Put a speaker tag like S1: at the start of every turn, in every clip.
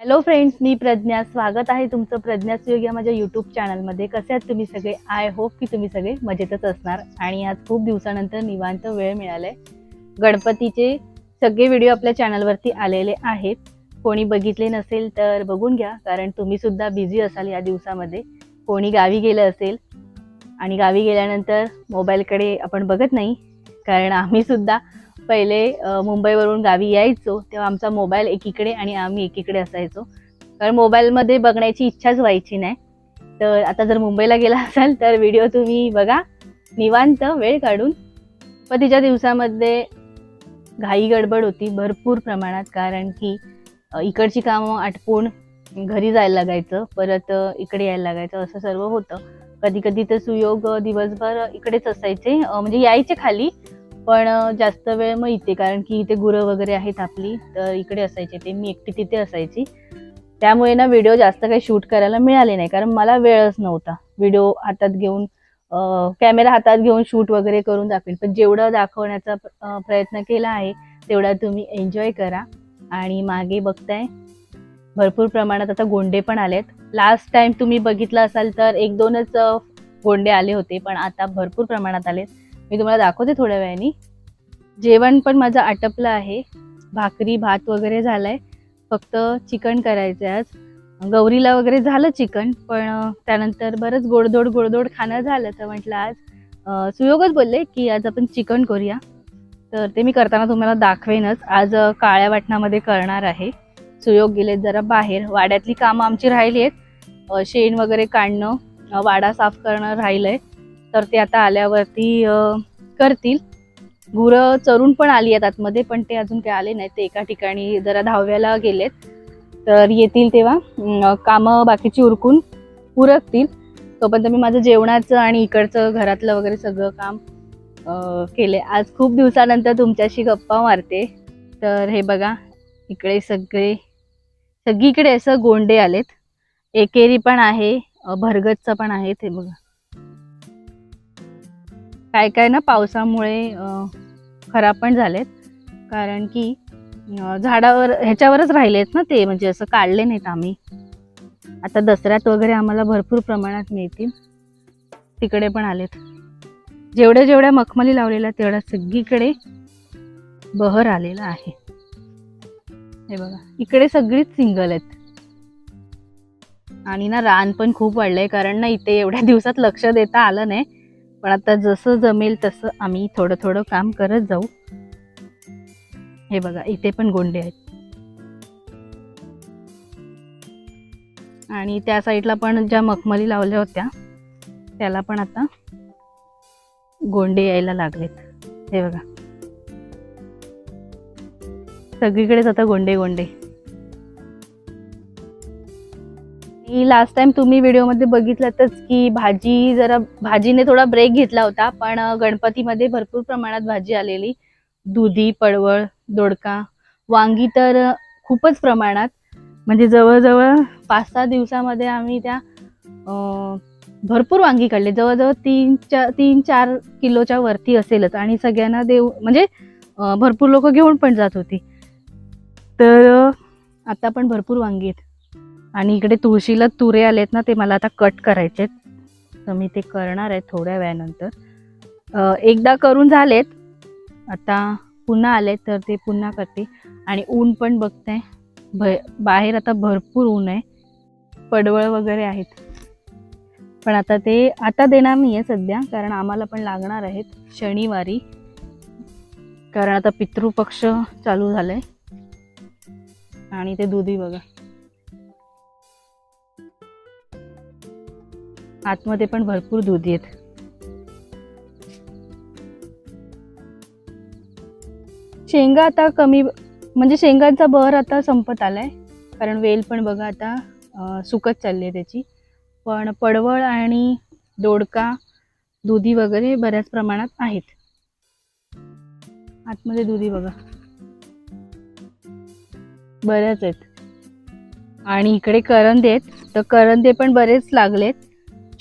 S1: Hello friends मी प्रज्ञा. स्वागत आहे तुमचं प्रज्ञा सुयोग या माझ्या यूट्यूब चॅनलमध्ये कसे आहात तुम्ही सगळे? आय होप की तुम्ही सगळे मजेतच असणार. आणि आज खूप दिवसानंतर निवांत वेळ मिळालाय. गणपतीचे सगळे व्हिडिओ आपल्या चॅनलवरती आलेले आहेत. कोणी बघितले नसेल तर बघून घ्या कारण तुम्ही सुद्धा बिझी असाल या दिवसामध्ये. कोणी गावी गेलं असेल आणि गावी गेल्यानंतर मोबाईलकडे आपण बघत नाही कारण आम्ही सुद्धा पहिले मुंबईवरून गावी यायचो तेव्हा आमचा मोबाईल एकीकडे आणि आम्ही एकीकडे असायचो. कारण मोबाईलमध्ये बघण्याची इच्छाच व्हायची नाही. तर आता जर मुंबईला गेला असाल तर व्हिडिओ तुम्ही बघा. निवांत वेळ काढून. पण तिच्या दिवसामध्ये घाई गडबड होती भरपूर प्रमाणात. कारण की इकडची कामं आटपून घरी जायला लागायचं परत इकडे यायला लागायचं असं सर्व होतं. कधी कधी तर सुयोग दिवसभर इकडेच असायचे म्हणजे यायचे खाली पण जास्त वेळ मग इथे कारण की इथे गुरं वगैरे आहेत आपली तर इकडे असायचे ते मी एकटी तिथे असायची. त्यामुळे ना व्हिडिओ जास्त काही शूट करायला मिळाले नाही कारण मला वेळच नव्हता. व्हिडिओ हातात घेऊन कॅमेरा हातात घेऊन शूट वगैरे करून दाखवेल पण जेवढं दाखवण्याचा प्रयत्न केला आहे तेवढा तुम्ही एन्जॉय करा. आणि मागे बघताय भरपूर प्रमाणात आता गोंडे पण आलेत. लास्ट टाइम तुम्ही बघितलं असाल तर एक दोनच गोंडे आले होते पण आता भरपूर प्रमाणात आलेत. मी तुम्हाला दाखवते थोड्या वेळाने. जेवण पण माझं आटपलं आहे. भाकरी भात वगैरे झालाय. फक्त चिकन करायचं आहे आज. गौरीला वगैरे झालं चिकन पण त्यानंतर बरंच गोडधोड गोडधोड खाणं झालं तर म्हटलं आज सुयोगच बोलले की आज आपण चिकन करूया. तर ते मी करताना तुम्हाला दाखवेनच. आज काळ्या वाटणामध्ये करणार आहे. सुयोग गेलेत जरा बाहेर. वाड्यातली कामं आमची राहिली आहेत. शेण वगैरे काढणं वाडा साफ करणं राहिलंय. तर ते आता आल्यावरती करतील. गुरं चरून पण आली आहेत आतमध्ये पण ते अजून काही आले नाहीत. ते एका ठिकाणी जरा दहाव्याला गेलेत. तर येतील तेव्हा. कामं बाकीची उरकून उरकतील. तोपर्यंत मी माझं जेवणाचं आणि इकडचं घरातलं वगैरे सगळं काम केले आज खूप दिवसानंतर तुमच्याशी गप्पा मारते. तर हे बघा इकडे सगळे सगळीकडे असं गोंडे आलेत. एकेरी पण आहे भरगतचं पण आहे ते बघा. काय काय ना पावसामुळे खराब पण झालेत. कारण की झाडावर ह्याच्यावरच राहिलेत ना ते म्हणजे असं काढले नाहीत आम्ही. आता दसऱ्यात वगैरे आम्हाला भरपूर प्रमाणात मिळतील. तिकडे पण आलेत. जेवढ्या जेवढ्या मखमली लावलेल्या तेवढ्या सगळीकडे बहर आलेला आहे. हे बघा इकडे सगळीच सिंगल आहेत. आणि ना रान पण खूप वाढलंय कारण ना इथे एवढ्या दिवसात लक्ष देता आलं नाही. पण आता जसं जमेल तसं आम्ही थोडं थोडं काम करत जाऊ. हे बघा इथे पण गोंडे आहेत. आणि त्या साईडला पण ज्या मखमली लावल्या होत्या त्याला पण आता गोंडे यायला लागलेत. हे बघा. सगळीकडेच आता गोंडे गोंडे. की लास्ट टाइम तुम्ही व्हिडिओमध्ये बघितलातच की भाजी जरा भाजीने थोडा ब्रेक घेतला होता पण गणपतीमध्ये भरपूर प्रमाणात भाजी आलेली. दुधी पडवळ दोडका वांगी तर खूपच प्रमाणात. म्हणजे जवळजवळ पाच सहा दिवसामध्ये आम्ही त्या भरपूर वांगी काढले. जवळजवळ तीन चार तीन चार किलोच्या वरती असेलच. आणि सगळ्यांना देऊ म्हणजे भरपूर लोक घेऊन पण जात होती. तर आता पण भरपूर वांगी आहेत. आणि इकडे तुळशीला तुरे आलेत ना ते मला आता कट करायचे आहेत तर मी ते करणार आहे थोड्या वेळानंतर. एकदा करून झालेत. आता पुन्हा आले तर ते पुन्हा करते. आणि ऊन पण बघते. भ बाहेर आता भरपूर ऊन आहे. पडवळ वगैरे आहेत. पण आता ते आता देणार नाही आहे सध्या कारण आम्हाला पण लागणार आहेत शनिवारी. कारण आता पितृपक्ष चालू झालं आहे आणि ते दुधी बघा आतमध्ये पण भरपूर दूध आहेत शेंगा आता कमी म्हणजे शेंगांचा बहर आता संपत आलाय. कारण वेल पण बघा आता सुकत चालली आहे त्याची. पण पडवळ आणि दोडका दुधी वगैरे बऱ्याच प्रमाणात आहेत. आतमध्ये दुधी बघा. बऱ्याच आहेत. आणि इकडे करंदे आहेत. तर करंदे पण बरेच लागलेत.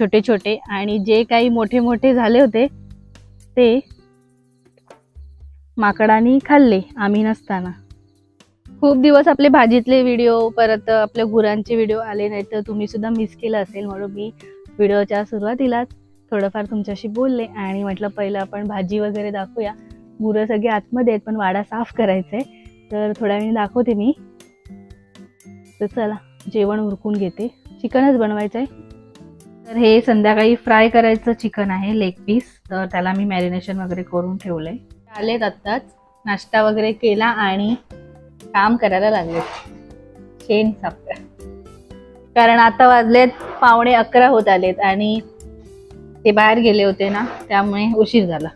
S1: छोटे छोटे आणि जे काही मोठे मोठे झाले होते ते माकडांनी खाल्ले आम्ही नसताना. खूप दिवस आपले भाजीतले व्हिडिओ परत आपल्या गुरांचे व्हिडिओ आले नाही तर तुम्ही सुद्धा मिस केलं असेल. म्हणून मी व्हिडिओच्या सुरुवातीलाच थोडंफार तुमच्याशी बोलले आणि म्हटलं पहिलं आपण भाजी वगैरे दाखवूया. गुरं सगळे आतमध्ये आहेत पण वाडा साफ करायचा आहे. तर थोड्या वेळाने दाखवते मी. तर चला जेवण उरकून घेते. चिकनच बनवायचं आहे. तर हे संध्याकाळी फ्राय करायचं चिकन आहे लेग पीस तर त्याला मी मॅरिनेशन वगैरे करून ठेवलंय. आलेत आत्ताच. नाश्ता वगैरे केला आणि काम करायला लागले शेण साफ कारण आता वाजलेत पावणे अकरा होत आलेत आणि ते बाहेर गेले होते ना त्यामुळे उशीर झाला.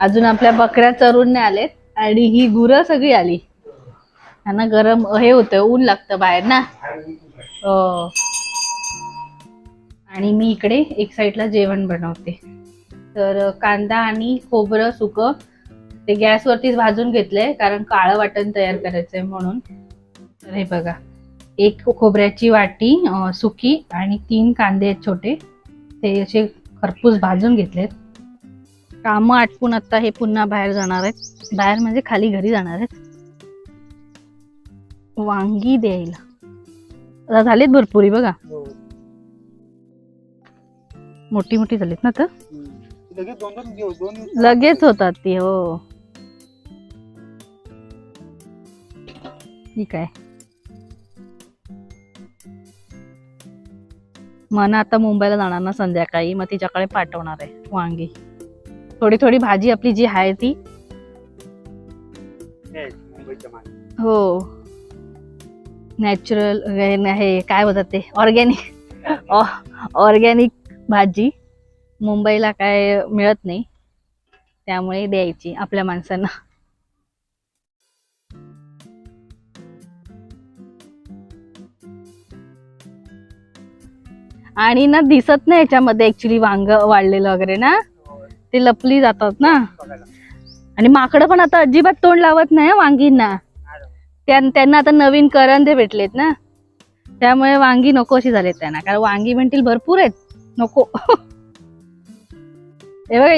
S1: अजून आपल्या बकऱ्या चरून नाही आलेत आणि ही गुरं सगळी आली. त्यांना गरम हे होतं ऊन लागतं बाहेर ना. हो. आणि मी इकडे एक साईडला जेवण बनवते. तर कांदा आणि खोबरं सुकं ते गॅसवरतीच भाजून घेतलंय कारण काळं वाटण तयार करायचंय म्हणून. तर हे बघा एक खोबऱ्याची वाटी सुकी आणि तीन कांदे आहेत छोटे. ते असे खरपूस भाजून घेतलेत. कामं आटपून आता हे पुन्हा बाहेर जाणार आहेत. बाहेर म्हणजे खाली घरी जाणार आहेत. वांगी द्यायला. आता झालेत भरपुरी बघा. हो. मोठी मोठी झालीत ना तर?
S2: लगेच दोन दोन दिवस दोन
S1: लगेच होतात ती हो. ठीक आहे. मन आता मुंबईला जाणार ना संध्याकाळी मग तिच्याकडे पाठवणार आहे वांगी. थोडी थोडी भाजी आपली जी आहे ती. हो. नॅचरल हे काय बोलतात ते? ऑर्गॅनिक. ऑर्गॅनिक भाजी. मुंबईला काय मिळत नाही. त्यामुळे द्यायची आपल्या माणसांना. आणि ना दिसत नाही याच्यामध्ये ऍक्च्युली वांग वाढलेलं वगैरे ना. ते लपली जातात ना. आणि माकडं पण आता अजिबात तोंड लावत नाही वांगींना. त्यांना आता नवीन करंदे भेटलेत ना. त्यामुळे वांगी नको अशी झालेत त्यांना. कारण वांगी म्हणतील भरपूर आहेत. नको. हे बघा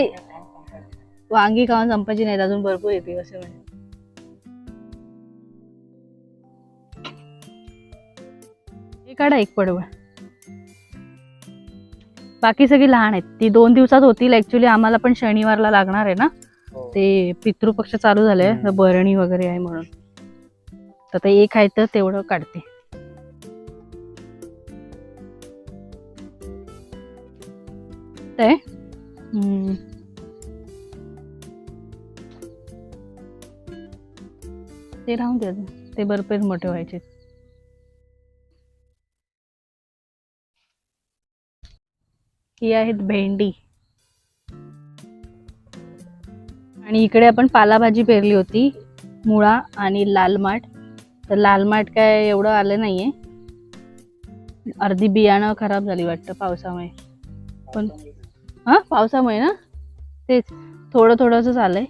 S1: वांगी खाऊन संपायची नाहीत अजून भरपूर येते असे म्हणजे हे काढा एक पडवळ. बाकी सगळी लहान आहेत. ती दोन दिवसात होतील ऍक्च्युली आम्हाला पण शनिवारला लागणार आहे ना?
S2: हो.
S1: ते पितृपक्ष चालू झाले
S2: हम्म.
S1: बरणी वगैरे आहे म्हणून. तर ते एक आहे तर तेवढं काढते. ते ते राहून दे ते बरोबर मोठे व्हायचे. ही आहेत भेंडी. आणि इकडे आपण पालाभाजी पेरली होती मुळा आणि लाल माठ तर लाल माठ काय एवढं आलं नाहीये. अर्धी बियाणं खराब झाली वाटतं पावसामुळे. पण हा पावसामुळे ना? तेच थोडं थोडंसं आलंय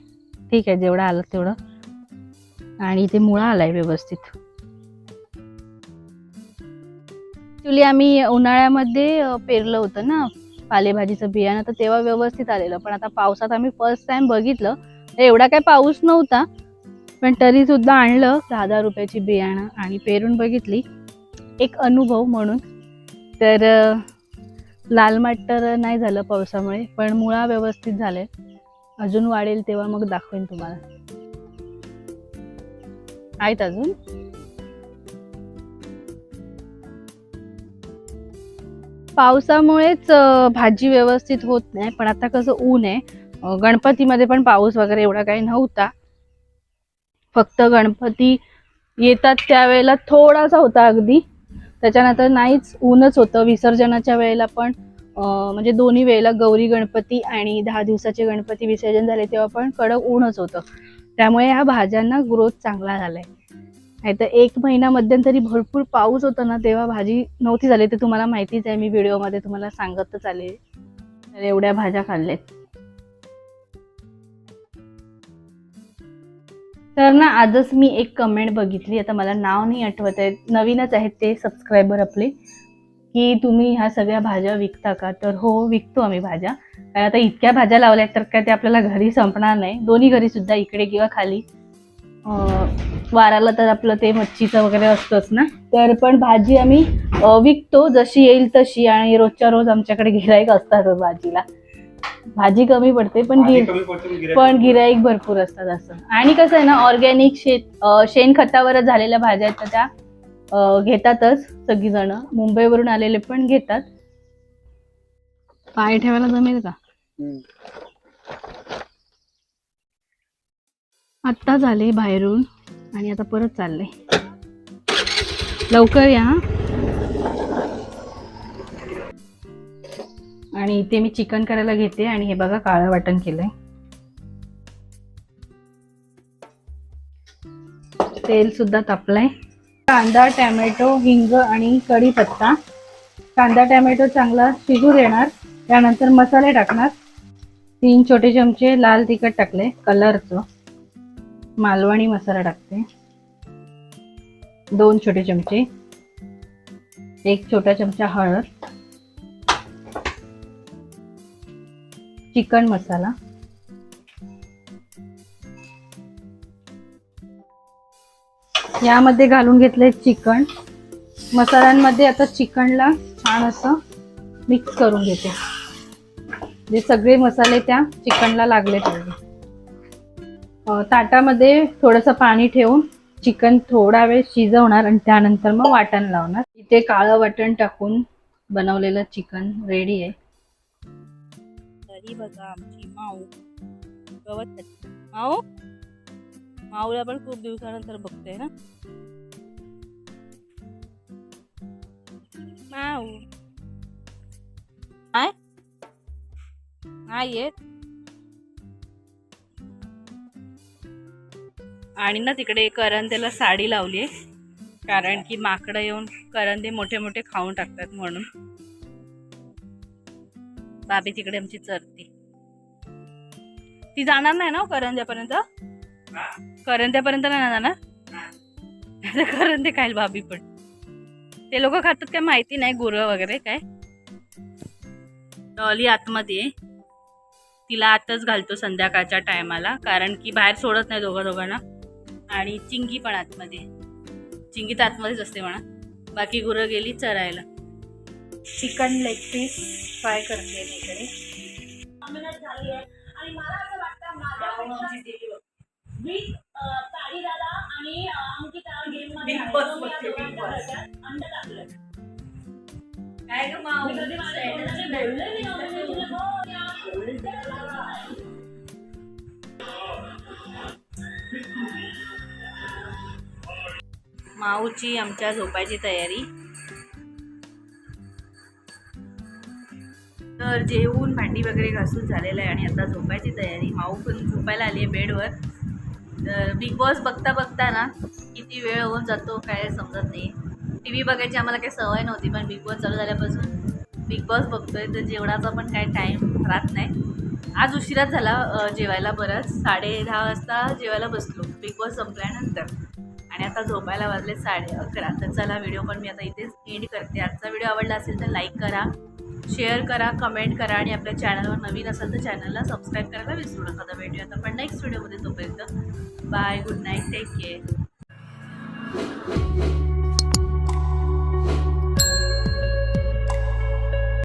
S1: ठीक आहे जेवढं आलं तेवढं. आणि ते मुळा आलाय व्यवस्थित. ऍक्च्युली आम्ही उन्हाळ्यामध्ये पेरलं होतं ना? पालेभाजीचं बियाणं तर तेव्हा व्यवस्थित आलेलं. पण आता पावसात आम्ही फर्स्ट टाइम बघितलं. तर एवढा काय पाऊस नव्हता. पण तरी सुद्धा आणलं दहा दहा रुपयाची बियाणं आणि पेरून बघितली. एक अनुभव म्हणून. तर लाल माठ तर नाही झालं पावसामुळे पण मुळा व्यवस्थित झाले. अजून वाढेल तेव्हा मग दाखवेन तुम्हाला. आहेत अजून? पावसामुळेच भाजी व्यवस्थित होत नाही पण आता कसं ऊन आहे. गणपतीमध्ये पण पाऊस वगैरे एवढा काही नव्हता. फक्त गणपती येतात त्यावेळेला थोडासा होता अगदी. त्याच्यानंतर नाहीच ऊनच होतं. विसर्जनाच्या वेळेला पण म्हणजे दोन्ही वेळेला गौरी गणपती आणि दहा दिवसाचे गणपती विसर्जन झाले तेव्हा पण कडक ऊनच होतं. त्यामुळे ह्या भाज्यांना ग्रोथ चांगला झालाय. नाहीतर एक महिना मध्यंतरी भरपूर पाऊस होता ना तेव्हा भाजी नव्हती झाली. ते तुम्हाला माहितीच आहे मी व्हिडिओमध्ये तुम्हाला सांगतच आले. तर एवढ्या भाज्या खाल्ल्यात. तर ना आजच मी एक कमेंट बघितली. आता मला नाव नाही आठवत आहे. नवीनच आहेत ते सबस्क्रायबर आपले. की तुम्ही ह्या सगळ्या भाज्या विकता का? तर हो विकतो आम्ही भाज्या. कारण आता इतक्या भाज्या लावल्या आहेत तर काय ते आपल्याला घरी संपणार नाही. दोन्ही घरी सुद्धा इकडे किंवा खाली.
S3: वाराला तर आपलं ते मच्छीचं वगैरे असतंच ना. तर पण भाजी आम्ही विकतो. जशी येईल तशी. आणि रोजच्या रोज आमच्याकडे गिराईक असतात भाजीला. भाजी कमी पडते पण
S2: भाजी
S3: गिर
S2: कमी पडते, पण गिऱ्हाईक
S3: पण
S2: भरपूर.
S3: गिराईक भरपूर असतात असं आणि कसं आहे ना ऑर्गॅनिक शेत अं, शेणखतावरच झालेल्या भाज्या आहेत तर त्या अं, घेतातच सगळीजण मुंबईवरून आलेले पण घेतात पाय ठेवायला जमेल का
S2: हम्म.
S3: आत्ता झाले बाहेरून आणि आता परत चालले लवकर या हं. आणि इथे मी चिकन करायला घेते आणि हे बघा काळं वाटण केलंय. तेल सुद्धा तापलंय. कांदा टॅमॅटो हिंग आणि कढीपत्ता. कांदा टॅमॅटो चांगला शिजू देणार. त्यानंतर मसाले टाकणार. तीन छोटे चमचे लाल तिखट टाकले कलरचं. मालवणी मसाला टाकते. दोन छोटे चमचे. एक छोटा चमचा हळद. चिकन मसाला. यामध्ये घालून घेतले चिकन. मसाल्यांमध्ये आता चिकनला छान असं मिक्स करून घेते. जे सगळे मसाले त्या चिकनला लागले पाहिजे. ताटामध्ये थोडंसं पाणी ठेवून चिकन थोडा वेळ शिजवणार आणि त्यानंतर मग वाटण लावणार. इथे काळं वाटण टाकून बनवलेलं चिकन रेडी आहे.
S1: तरी बघा आमची माऊ गवत माऊ? माऊला पण खूप दिवसानंतर बघते ना? माऊ. काय? नाही येत. आणि ना तिकडे करंदेला साडी लावली आहे कारण की माकडं येऊन करंदे मोठे मोठे खाऊन टाकतात म्हणून. बाबी तिकडे आमची चरते. ती जाणार नाही ना हो करंद्यापर्यंत? करंद्यापर्यंत नाही ना? जाणार आता करंदे खाईल बाबी पण. ते लोक खातात काय माहिती नाही गुरं वगैरे काय. डॉली आतमध्ये. तिला आतच घालतो संध्याकाळच्या टायमाला कारण की बाहेर सोडत नाही दोघं दोघांना. आणि चिंगी पण आतमध्ये. चिंगी तर आतमध्येच असते म्हणा. बाकी गुरं गेली चरायला. चिकन लेग पीस फ्राय करते मी इकडे माऊची आमच्या झोपायची तयारी. तर जेवून भांडी वगैरे घासून झालेलं आहे आणि आता झोपायची तयारी. माऊ पण झोपायला आली आहे बेडवर. तर बिग बॉस बघता बघता ना किती वेळ होऊन जातो काय समजत नाही. टी व्ही बघायची आम्हाला काही सवय नव्हती पण बिग बॉस चालू झाल्यापासून बिग बॉस बघतोय. तर जेवणाचा पण काही टाईम राहत नाही. आज उशिराच झाला जेवायला बरंच. साडे दहा वाजता जेवायला बसलो. बिग बॉस संपल्यानंतर. आणि आता झोपायला वाजले साडे अकरा. तर चला व्हिडिओ पण मी आता इथेच एंड करते. आजचा व्हिडिओ आवडला असेल तर लाईक करा. शेअर करा कमेंट करा आणि आपल्या चॅनलवर नवीन असेल तर चॅनलला सबस्क्राईब करायला विसरू नका. तर भेटूया आता पण नेक्स्ट व्हिडिओमध्ये तोपर्यंत. Bye good night take care